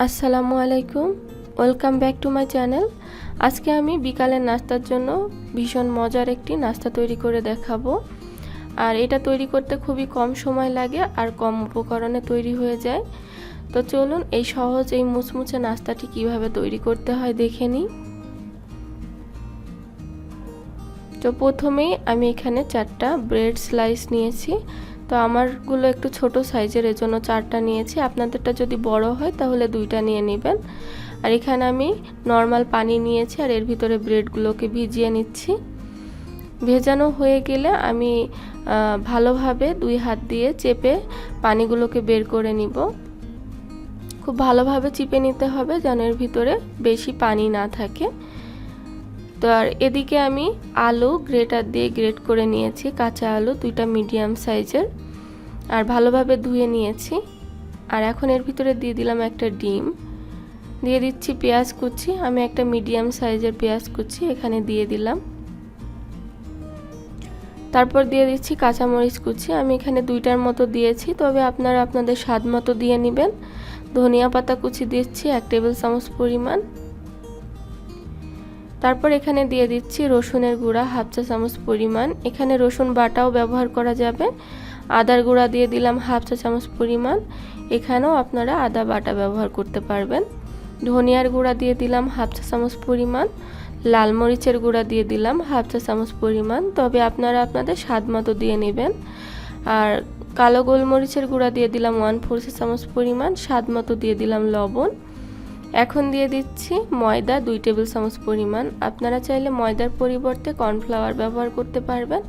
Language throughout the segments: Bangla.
আসসালামু আলাইকুম, welcome back to my channel. আজকে আমি বিকালের নাস্তার জন্য ভীষণ মজার একটি নাস্তা তৈরি করে দেখাবো। আর এটা তৈরি করতে খুবই কম সময় লাগে আর কম উপকরণে তৈরি হয়ে যায়। তো চলুন এই সহজ, এই মুচমুচে নাস্তাটি কীভাবে তৈরি করতে হয় দেখে নিই। তো প্রথমেই আমি এখানে চারটা ব্রেড স্লাইস নিয়েছি। তো আমারগুলো একটু ছোট সাইজের, এজন্য চারটা নিয়েছি। আপনাদেরটা যদি বড় হয় তাহলে দুইটা নিয়ে নেবেন। আর এখানে আমি নর্মাল পানি নিয়েছি আর এর ভিতরে ব্রেডগুলোকে ভিজিয়ে নিচ্ছি। ভেজানো হয়ে গেলে আমি ভালোভাবে দুই হাত দিয়ে চেপে পানিগুলোকে বের করে নিব। খুব ভালোভাবে চিপে নিতে হবে যেন এর ভিতরে বেশি পানি না থাকে। তো আর এদিকে আমি আলু গ্রেটার দিয়ে গ্রেট করে নিয়েছি, কাঁচা আলু, দুইটা মিডিয়াম সাইজের। আর ভালোভাবে ধুয়ে নিয়েছি। আর এখন এর ভিতরে দিয়ে দিলাম একটা ডিম। দিয়ে দিচ্ছি পেঁয়াজ কুচি। আমি একটা মিডিয়াম সাইজের পেঁয়াজ কুচি এখানে দিয়ে দিলাম। তারপর দিয়ে দিচ্ছি কাঁচামরিচ কুচি। আমি এখানে দুইটার মতো দিয়েছি, তবে আপনারা আপনাদের স্বাদ মতো দিয়ে নেবেন। ধনিয়া পাতা কুচি দিচ্ছি, এক টেবিল চামচ পরিমাণ। তারপর এখানে দিয়ে দিচ্ছি রসুনের গুঁড়া, হাফ চা চামচ পরিমাণ। এখানে রসুন বাটাও ব্যবহার করা যাবে। আদার গুঁড়া দিয়ে দিলাম হাফ চা চামচ পরিমাণ। এখানেও আপনারা আদা বাটা ব্যবহার করতে পারবেন। ধনিয়ার গুঁড়া দিয়ে দিলাম হাফ চা চামচ পরিমাণ। লাল মরিচের গুঁড়া দিয়ে দিলাম হাফ চা চামচ পরিমাণ। তবে আপনারা আপনাদের স্বাদ মতো দিয়ে নেবেন। আর কালো গোলমরিচের গুঁড়া দিয়ে দিলাম ওয়ান ফোর চা চামচ পরিমাণ। স্বাদ মতো দিয়ে দিলাম লবণ। এখন দিয়ে দিচ্ছি ময়দা দুই টেবিল চামচ পরিমাণ। আপনারা চাইলে ময়দার পরিবর্তে কর্নফ্লাওয়ার ব্যবহার করতে পারবেন।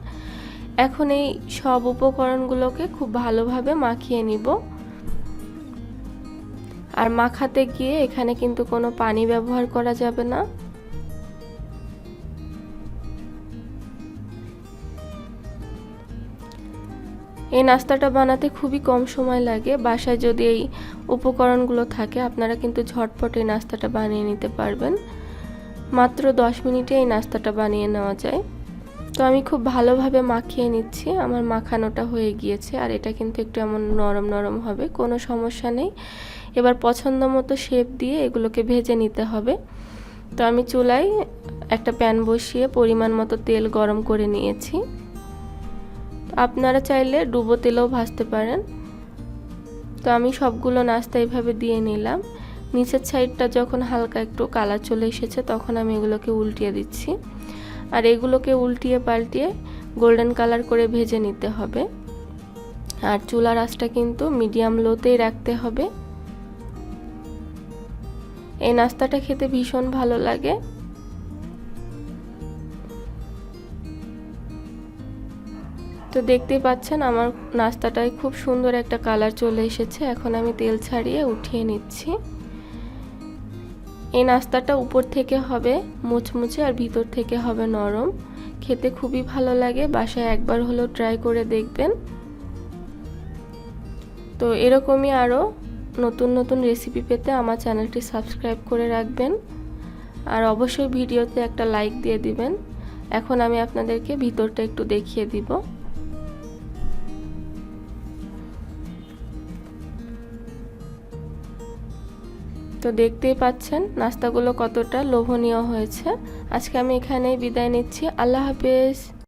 এখন এই সব উপকরণগুলোকে খুব ভালোভাবে মাখিয়ে নিব। আর মাখাতে গিয়ে এখানে কিন্তু কোনো পানি ব্যবহার করা যাবে না। এই নাস্তাটা বানাতে খুবই কম সময় লাগে। বাসায় যদি এই উপকরণগুলো থাকে, আপনারা কিন্তু ঝটপট এই নাস্তাটা বানিয়ে নিতে পারবেন। মাত্র দশ মিনিটে এই নাস্তাটা বানিয়ে নেওয়া যায়। তো আমি খুব ভালোভাবে মাখিয়ে নিচ্ছি। আমার মাখানোটা হয়ে গিয়েছে আর এটা কিন্তু একটু এমন নরম নরম হবে, কোনো সমস্যা নেই। এবার পছন্দ মতো শেপ দিয়ে এগুলোকে ভেজে নিতে হবে। তো আমি চুলায় একটা প্যান বসিয়ে পরিমাণ মতো তেল গরম করে নিয়েছি। আপনারা চাইলে ডুবো তেলেও ভাজতে পারেন। তো আমি সবগুলো নাস্তা এইভাবে দিয়ে নিলাম। নিচের সাইডটা যখন হালকা একটু কালার চলে এসেছে, তখন আমি এগুলোকে উল্টিয়ে দিচ্ছি। আর এগুলোকে উল্টিয়ে পাল্টিয়ে গোল্ডেন কালার করে ভেজে নিতে হবে। আর চুলার আঁচটা কিন্তু মিডিয়াম লোতেই রাখতে হবে। এই নাস্তাটা খেতে ভীষণ ভালো লাগে। তো দেখতেই পাচ্ছেন আমার নাস্তাটায় খুব সুন্দর একটা কালার চলে এসেছে। এখন আমি তেল ছাড়িয়ে উঠিয়ে নিচ্ছি। এই নাস্তাটা উপর থেকে হবে মুচমুচে আর ভিতর থেকে হবে নরম। খেতে খুবই ভালো লাগে, বাসায় একবার হলেও ট্রাই করে দেখবেন। তো এরকমই আরও নতুন নতুন রেসিপি পেতে আমার চ্যানেলটি সাবস্ক্রাইব করে রাখবেন। আর অবশ্যই ভিডিওতে একটা লাইক দিয়ে দিবেন। এখন আমি আপনাদেরকে ভিতরটা একটু দেখিয়ে দিব। তো দেখতেই পাচ্ছেন নাস্তাগুলো কতটা লোভনীয় হয়েছে। আজকে আমি এখানেই বিদায় নিচ্ছি। আল্লাহ হাফেজ।